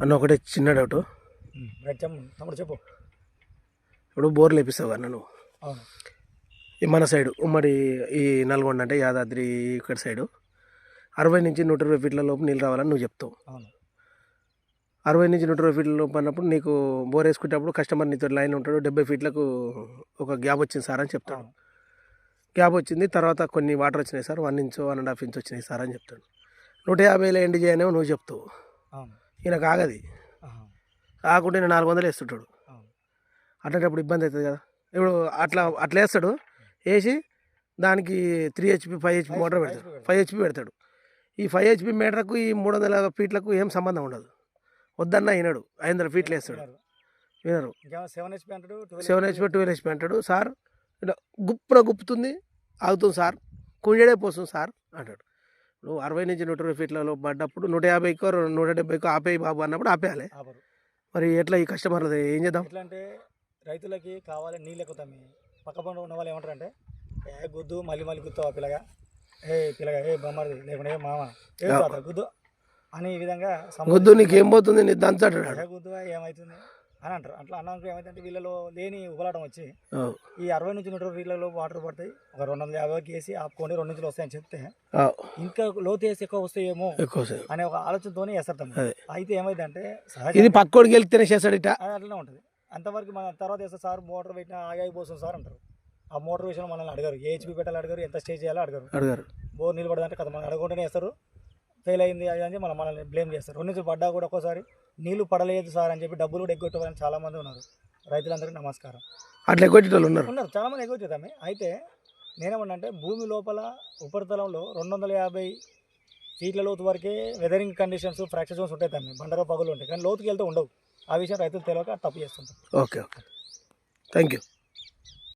అన్న ఒకటే చిన్న డౌట్ తమ్ముడు చెప్పు. ఇప్పుడు బోర్లు వేపిస్తావు అన్న నువ్వు. ఈ మన సైడు ఉమ్మడి ఈ నల్గొండ అంటే యాదాద్రి ఇక్కడ సైడు. అరవై నుంచి నూట ఇరవై ఫీట్ల లోపు నీళ్ళు రావాలని నువ్వు చెప్తావు. అరవై నుంచి నూట ఇరవై ఫీట్ల లోపు అన్నప్పుడు నీకు బోర్ వేసుకునేటప్పుడు కస్టమర్ నీతో లైన్ ఉంటాడు డెబ్బై ఫీట్లకు ఒక గ్యాప్ వచ్చింది సార్ అని చెప్తాడు. గ్యాప్ వచ్చింది తర్వాత కొన్ని వాటర్ వచ్చినాయి sir one inch one and half inch వచ్చినాయి సార్ అని చెప్తాడు. నూట యాభైలో ఎండ్ చేయనేమో నువ్వు చెప్తావు. ఈయన కాగది. కాకుంటే నేను నాలుగు వందలు వేస్తుంటాడు. అట్లాంటప్పుడు ఇబ్బంది అవుతుంది కదా. ఇప్పుడు అట్లా అట్లా వేస్తాడు. వేసి దానికి three HP five HP motor పెడతాడు. ఫైవ్ హెచ్పి పెడతాడు. ఈ ఫైవ్ హెచ్పి మీటర్కు ఈ మూడు వందల ఫీట్లకు ఏం సంబంధం ఉండదు. వద్దన్న అయినాడు ఐదు వందల ఫీట్లు వేస్తాడు. వినరు. సెవెన్ హెచ్పి అంటాడు 12 సెవెన్ హెచ్పి ట్వెల్వ్ హెచ్పి అంటాడు. సార్ ఇట్లా గుప్పున గుప్పుతుంది ఆగుతుంది సార్. కుంజడే పోస్తుంది సార్ అంటాడు. నువ్వు అరవై నుంచి నూట ఇరవై ఫీట్లలో పడ్డప్పుడు నూట యాభైకో నూట డెబ్బైకో ఆపేయి బాబు అన్నప్పుడు ఆపేయాలి. ఆపరు. మరి ఎట్లా ఈ కస్టమర్లు ఏం చేద్దాం? ఎట్లా అంటే రైతులకి కావాలి నీళ్ళు ఎక్కుతామి పక్క పంట ఉన్న వాళ్ళు ఏమంటారు అంటే ఏ గుద్దు మళ్ళీ మళ్ళీ గుత్తావా పిల్లగా? ఏ పిల్లగా ఏ బొమ్మది లేకుంటే ఏ మామ ఏ. తాత గుద్దు. అని ఈ విధంగా వద్దు నీకేం పోతుంది? నీ దంచాడు ఏ గుద్దువా ఏమవుతుంది అని అంటారు. అట్లా అన్నాక ఏమైందంటే వీళ్ళలో లేని ఉబలాటం వచ్చి ఈ అరవై నుంచి నూట వీళ్ళలో వాటర్ పడతాయి. ఒక రెండు వందల యాభైకి వేసి ఆపుకొని రెండు నుంచి వస్తాయని చెప్తే ఇంకా లోతు వేసి ఎక్కువ వస్తాయేమో. అనే ఒక ఆలోచనతోనే. అదే. అయితే ఏమైందంటే ఇది పక్కోడికి వెళ్తే తినేసేస్తాడు ఇట అది అట్లనే ఉంటుంది. అంతవరకు మన తర్వాత వేస్తే సార్ మోటార్ పెట్టినా ఆగాయి పోతుంది సార్ అంటారు. ఆ మోటార్ విషయంలో మనల్ని అడగారు. ఏ హెచ్పి పెట్టాలి అడగారు. ఎంత స్టే చేయాలో అడగారు. అడిగారు. బోర్ నిలబడదంటే కదా మనం అడగకుండానే వేస్తారు. ఫెయిల్ అయింది అది అని మనం మనల్ని బ్లేమ్ చేస్తారు. రెండు నుంచి పడ్డా కూడా ఒక్కోసారి నీళ్ళు పడలేదు సార్ అని చెప్పి డబ్బులు కూడా ఎగ్గొట్టేవాళ్ళని చాలా మంది ఉన్నారు. రైతులందరికీ నమస్కారం. అట్లా ఎగ్గొట్టేటోళ్ళు ఉన్నారు? ఉన్నారు. చాలా మంది ఎగ్గొచ్చేదామే అయితే నేనేమన్నంటే భూమి లోపల ఉపరితలంలో రెండు వందల యాభై ఫీట్ల లోతు వరకే వెదరింగ్ కండిషన్స్ ఫ్రాక్చర్ జోన్స్ ఉంటాయి దాన్ని. బండలో పగులు ఉంటాయి. కానీ లోతుకి వెళ్తే ఉండవు. ఆ విషయం రైతులు తెలియక తప్పు చేస్తుంటారు. Okay okay. Thank you